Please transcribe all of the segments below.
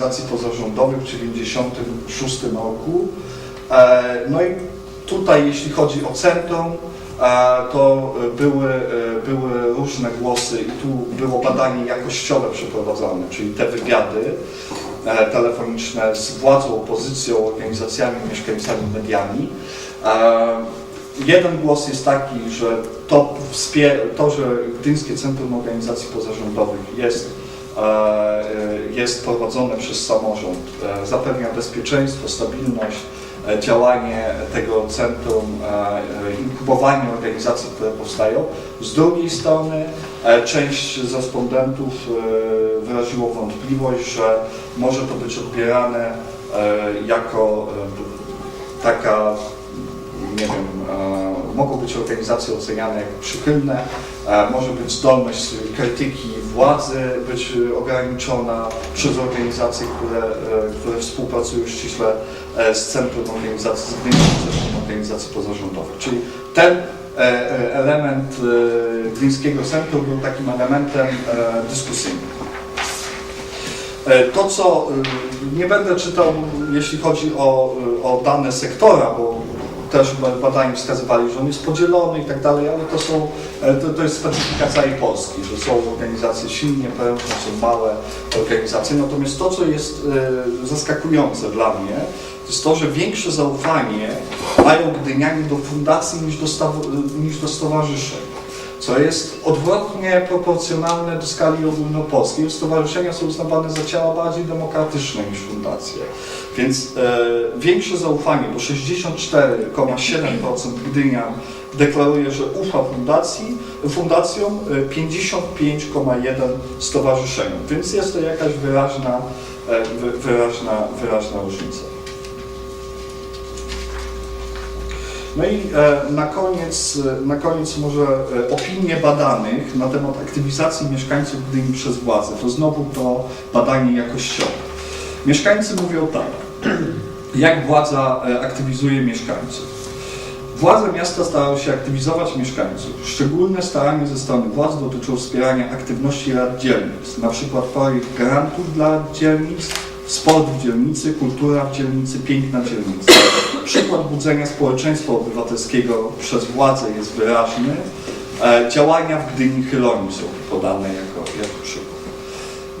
organizacji pozarządowych w 1996 roku. E, No i tutaj, jeśli chodzi o centrum, e, to były, e, były różne głosy i tu było badanie jakościowe przeprowadzone, czyli te wywiady telefoniczne z władzą, opozycją, organizacjami, mieszkańcami, mediami. Jeden głos jest taki, że to, to że Gdyńskie Centrum Organizacji Pozarządowych jest, jest prowadzone przez samorząd, e, zapewnia bezpieczeństwo, stabilność, e, działanie tego centrum, e, e, inkubowanie organizacji, które powstają. Z drugiej strony e, część z respondentów e, wyraziło wątpliwość, że może to być odbierane e, jako e, taka nie wiem, e, mogą być organizacje oceniane jako przychylne, e, może być zdolność krytyki władzy być e, ograniczona przez organizacje, które, e, które współpracują ściśle e, z Centrum Organizacji, z Gdyńskim Centrum Organizacji Pozarządowych. Czyli ten e, e, element e, Gdyńskiego Centrum był takim elementem dyskusyjnym. To, co y, nie będę czytał, jeśli chodzi o, y, o dane sektora, bo też ba- badania wskazywali, że on jest podzielony i tak dalej, ale to są, e, to, to jest specyfika całej Polski, że są organizacje silnie prężne, są małe organizacje. Natomiast to, co jest e, zaskakujące dla mnie, to jest to, że większe zaufanie mają Gdynianie do fundacji niż do, niż do stowarzyszeń co jest odwrotnie proporcjonalne do skali ogólnopolskiej. Stowarzyszenia są uznawane za ciała bardziej demokratyczne niż fundacje. Więc e, większe zaufanie, bo 64,7% Gdynian deklaruje, że ufa fundacji, fundacjom, e, 55,1% stowarzyszeniom. Więc jest to jakaś wyraźna, e, wy, wyraźna, wyraźna różnica. No i e, na koniec, e, na koniec może e, opinie badanych na temat aktywizacji mieszkańców Gdyni przez władze. To znowu to badanie jakościowe. Mieszkańcy mówią tak, jak władza aktywizuje mieszkańców. Władze miasta starają się aktywizować mieszkańców. Szczególne starania ze strony władz dotyczą wspierania aktywności rad dzielnic, przykład projekt grantów dla dzielnic, sport w dzielnicy, kultura w dzielnicy, piękna dzielnica. Przykład budzenia społeczeństwa obywatelskiego przez władze jest wyraźny. E, działania w Gdyni Chyloni są podane jako, jako przykład.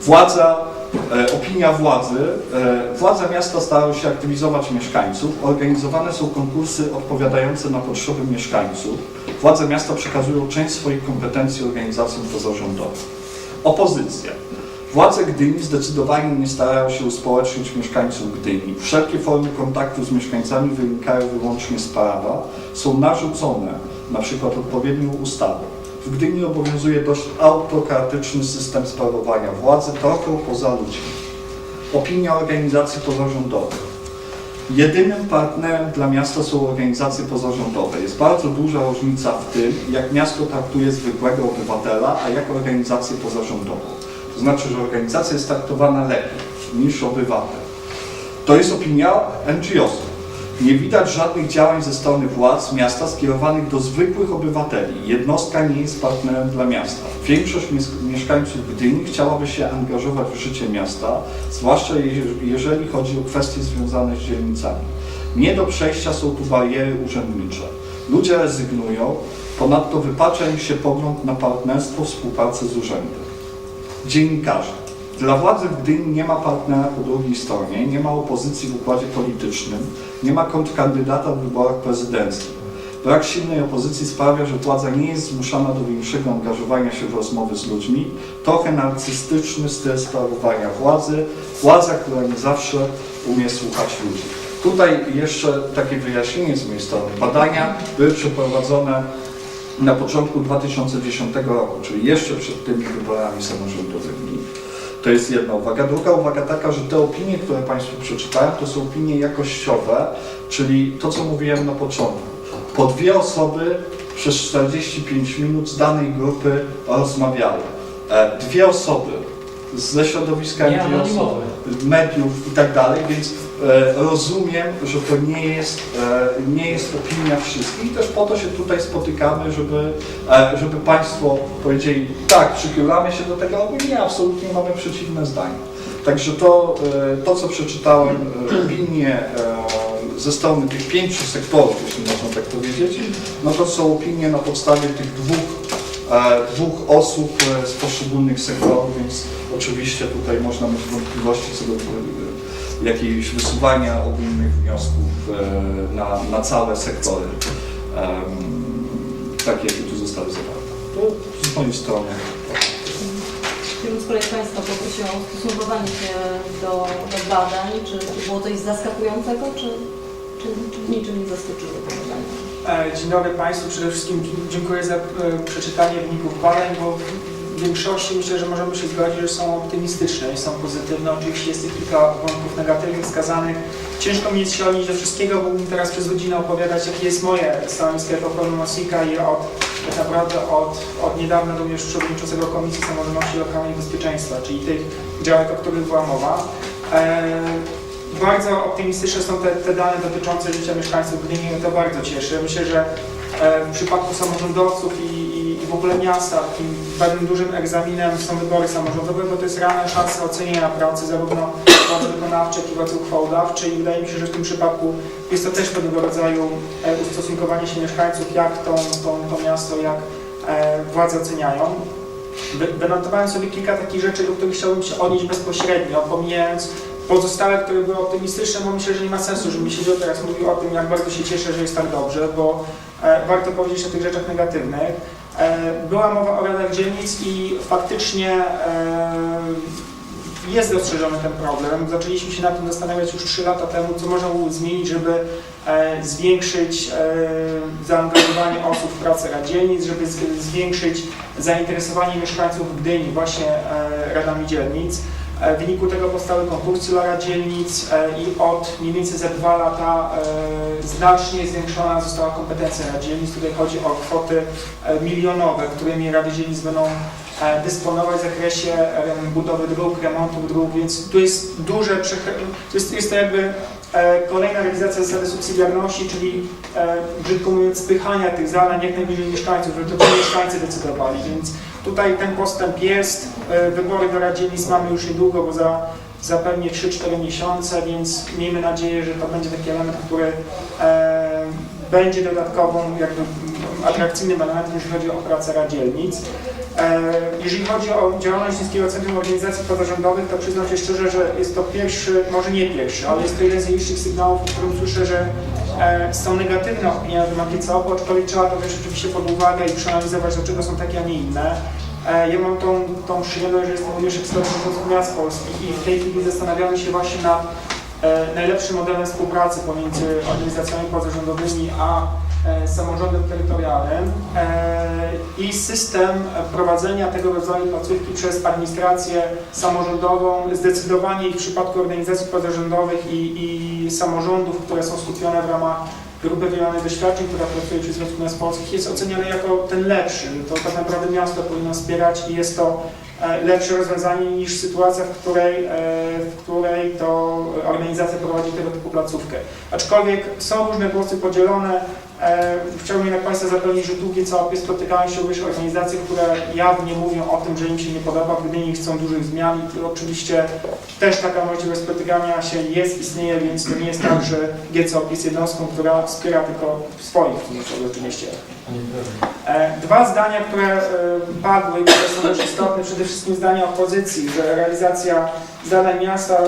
Władza, e, opinia władzy. E, władze miasta starają się aktywizować mieszkańców. Organizowane są konkursy odpowiadające na potrzeby mieszkańców. Władze miasta przekazują część swoich kompetencji organizacjom pozarządowym. Opozycja. Władze Gdyni zdecydowanie nie starają się uspołecznić mieszkańców Gdyni. Wszelkie formy kontaktu z mieszkańcami wynikają wyłącznie z prawa, są narzucone, na przykład odpowiednią ustawą. W Gdyni obowiązuje dość autokratyczny system sprawowania władzy, trochę poza ludźmi. Opinia organizacji pozarządowych. Jedynym partnerem dla miasta są organizacje pozarządowe. Jest bardzo duża różnica w tym, jak miasto traktuje zwykłego obywatela, a jak organizację pozarządową. To znaczy, że organizacja jest traktowana lepiej niż obywatel. To jest opinia NGO-sów. Nie widać żadnych działań ze strony władz miasta skierowanych do zwykłych obywateli. Jednostka nie jest partnerem dla miasta. Większość mies- mieszkańców Gdyni chciałaby się angażować w życie miasta, zwłaszcza je- jeżeli chodzi o kwestie związane z dzielnicami. Nie do przejścia są tu bariery urzędnicze. Ludzie rezygnują, ponadto wypacza im się pogląd na partnerstwo, współpracę z urzędem. Dziennikarze. Dla władzy w Gdyni nie ma partnera po drugiej stronie, nie ma opozycji w układzie politycznym, nie ma kontrkandydata w wyborach prezydenckich. Brak silnej opozycji sprawia, że władza nie jest zmuszana do większego angażowania się w rozmowy z ludźmi. Trochę narcystyczny styl sprawowania władzy, władza, która nie zawsze umie słuchać ludzi. Tutaj jeszcze takie wyjaśnienie z mojej strony. Badania były przeprowadzone na początku 2010 roku, czyli jeszcze przed tymi wyborami samorządowymi. To jest jedna uwaga. Druga uwaga taka, że te opinie, które Państwu przeczytałem, to są opinie jakościowe, czyli to, co mówiłem na początku. Po dwie osoby przez 45 minut z danej grupy rozmawiały. E, Dwie osoby ze środowiska mediów i tak dalej, więc rozumiem, że to nie jest, e, nie jest opinia wszystkich też po to się tutaj spotykamy, żeby, e, żeby Państwo powiedzieli tak, przychylamy się do tego, albo nie, absolutnie mamy przeciwne zdanie. Także to, e, to co przeczytałem, e, opinie e, ze strony tych pięciu sektorów, jeśli można tak powiedzieć, no to są opinie na podstawie tych dwóch, e, dwóch osób e, z poszczególnych sektorów, więc oczywiście tutaj można mieć wątpliwości co do jakiegoś wysuwania ogólnych wniosków e, na, na całe sektory, takie jakie tu zostały zawarte. To z mojej strony. Gdybym z kolei Państwa poprosiła o stosunkowanie się do, do badań, czy, czy było coś zaskakującego, czy, czy, czy niczym nie zaskoczyły te badania? E, Dzień dobry Państwu. Przede wszystkim dziękuję za e, przeczytanie wyników badań, bo większości myślę, że możemy się zgodzić, że są optymistyczne i są pozytywne. Oczywiście jest kilka wątków negatywnych wskazanych. Ciężko mi jest się odnieść do wszystkiego, mógłbym teraz przez godzinę opowiadać, jakie jest moje stanowisko jako pełnomocnika i od, tak naprawdę od, od niedawna również przewodniczącego Komisji Samorządności Lokalnej Bezpieczeństwa, czyli tych działek, o których była mowa. E, bardzo optymistyczne są te, te dane dotyczące życia mieszkańców i to bardzo cieszy. Myślę, że e, w przypadku samorządowców i w ogóle miasta takim pewnym dużym egzaminem są wybory samorządowe, bo to jest realna szansa ocenienia pracy zarówno władzy wykonawczej, jak i władzy uchwałodawczej i wydaje mi się, że w tym przypadku jest to też pewnego rodzaju e, ustosunkowanie się mieszkańców, jak tą, tą, to miasto, jak e, władze oceniają. Wy- Wynotowałem sobie kilka takich rzeczy, do których chciałbym się odnieść bezpośrednio, pomijając pozostałe, które były optymistyczne, bo myślę, że nie ma sensu, żebym siedział teraz mówił o tym, jak bardzo się cieszę, że jest tak dobrze, bo e, warto powiedzieć o tych rzeczach negatywnych. E, była mowa o radach dzielnic i faktycznie e, jest dostrzeżony ten problem. Zaczęliśmy się nad tym zastanawiać już 3 lata temu, co można było zmienić, żeby e, zwiększyć zaangażowanie osób w pracę rad dzielnic, żeby zwiększyć zainteresowanie mieszkańców Gdyni właśnie radami dzielnic. E, W wyniku tego powstały konkursy dla rad dzielnic e, i od mniej więcej za dwa lata e, znacznie zwiększona została kompetencja rad dzielnic. Tutaj chodzi o kwoty milionowe, którymi rady dzielnic będą dysponować w zakresie budowy dróg, remontów dróg, więc tu jest duże, to jest, jest to jakby kolejna realizacja zasady subsydiarności, czyli brzydko mówiąc spychania tych zadań jak najbliżej mieszkańców, żeby to mieszkańcy decydowali, więc tutaj ten postęp jest. E, Wybory do Rad Dzielnic mamy już niedługo, bo za, za pewnie 3-4 miesiące, więc miejmy nadzieję, że to będzie taki element, który e, będzie dodatkową, jakby atrakcyjnym elementem, jeżeli chodzi o pracę Rad Dzielnic. E, Jeżeli chodzi o działalność Miejskiego Centrum Organizacji Pozarządowych, to przyznam się szczerze, że jest to pierwszy, może nie pierwszy, ale jest to jeden z najbliższych sygnałów, w którym słyszę, że e, są negatywne opinie na temat GCOP, aczkolwiek trzeba to wziąć oczywiście pod uwagę i przeanalizować, dlaczego są takie, a nie inne. E, Ja mam tą, tą przyjemność, że jestem również ekspertem z miast polskich i w tej chwili zastanawiamy się właśnie nad e, najlepszym modelem współpracy pomiędzy organizacjami pozarządowymi a e, samorządem terytorialnym i system prowadzenia tego rodzaju placówki przez administrację samorządową, zdecydowanie w przypadku organizacji pozarządowych i, i samorządów, które są skupione w ramach grupy wymiany doświadczeń, która pracuje przy Związku Miast Polskich, jest oceniany jako ten lepszy. To tak naprawdę miasto powinno wspierać i jest to e, lepsze rozwiązanie niż sytuacja, w której, e, w której to organizacja prowadzi tego typu placówkę. Aczkolwiek są różne głosy podzielone. E, Chciałbym jednak Państwa zapewnić, że długie całopie spotykają się również organizacje, które jawnie mówią o tym, że im się nie podoba, Gdyni chcą dużych zmian i oczywiście też taka możliwość spotykania się jest, istnieje, więc to nie jest tak, że GCOP jest jednostką, która wspiera tylko swoich, w oczywiście. E, Dwa zdania, które e, padły, które są dość istotne, przede wszystkim zdania opozycji, że realizacja zadań miasta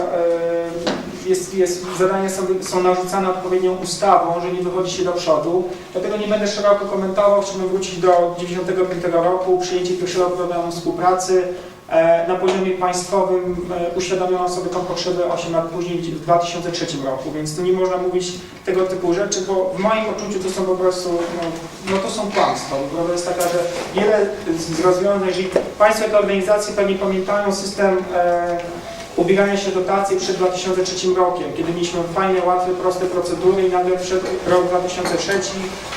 jest, jest, zadania są, są narzucane odpowiednią ustawą, że nie wychodzi się do przodu. Dlatego nie będę szeroko komentował, chciałbym wrócić do 1995 roku, przyjęcie pierwszego programu współpracy. E, Na poziomie państwowym e, uświadomiono sobie tą potrzebę 8 lat później, w 2003 roku, więc tu nie można mówić tego typu rzeczy, bo w moim odczuciu to są po prostu, no, no to są kłamstwa. Prawda jest taka, że wiele z rozwiązań, jeżeli Państwo jako organizacje pewnie pamiętają system e, ubiegania się o dotacje przed 2003 rokiem, kiedy mieliśmy fajne, łatwe, proste procedury i nagle przed rok 2003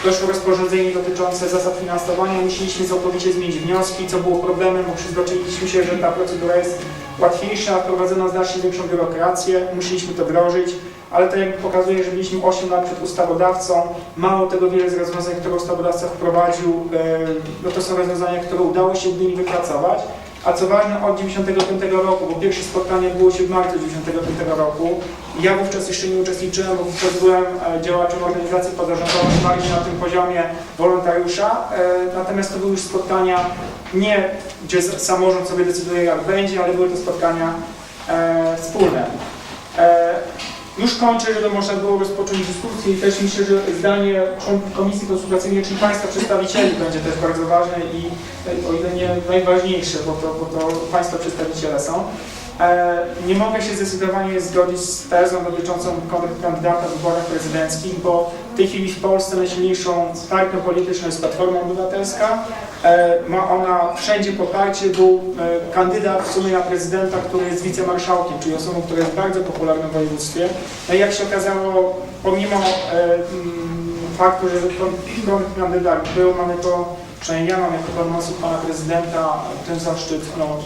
doszło rozporządzenie dotyczące zasad finansowania, musieliśmy całkowicie zmienić wnioski, co było problemem, bo przyzwyczailiśmy się, że ta procedura jest łatwiejsza, wprowadzono znacznie większą biurokrację, musieliśmy to wdrożyć, ale to jak pokazuje, że byliśmy 8 lat przed ustawodawcą, mało tego wiele z rozwiązań, które ustawodawca wprowadził, e, no to są rozwiązania, które udało się w Gdyni wypracować, a co ważne od 95 roku, bo pierwsze spotkanie było się w marcu 95 roku. Ja wówczas jeszcze nie uczestniczyłem, bo wówczas byłem e, działaczem organizacji pozarządowej bardziej na tym poziomie wolontariusza, e, natomiast to były już spotkania nie, gdzie samorząd sobie decyduje jak będzie, ale były to spotkania e, wspólne. Już kończę, żeby można było rozpocząć dyskusję i też myślę, że zdanie członków Komisji Konsultacyjnej, czyli Państwa przedstawicieli będzie też bardzo ważne i o ile nie najważniejsze, bo to, bo to Państwa przedstawiciele są. E, Nie mogę się zdecydowanie zgodzić z tezą dotyczącą kandydata w wyborach prezydenckich, bo w tej chwili w Polsce najsilniejszą partią polityczną jest Platforma Obywatelska. E, Ma ona wszędzie poparcie, był e, kandydat w sumie na prezydenta, który jest wicemarszałkiem, czyli osobą, która jest bardzo popularna w województwie. No i jak się okazało, pomimo e, mm, faktu, że ten kandydat był, mamy to, przynajmniej ja mam jako pełnomocnik pana prezydenta ten zaszczyt no,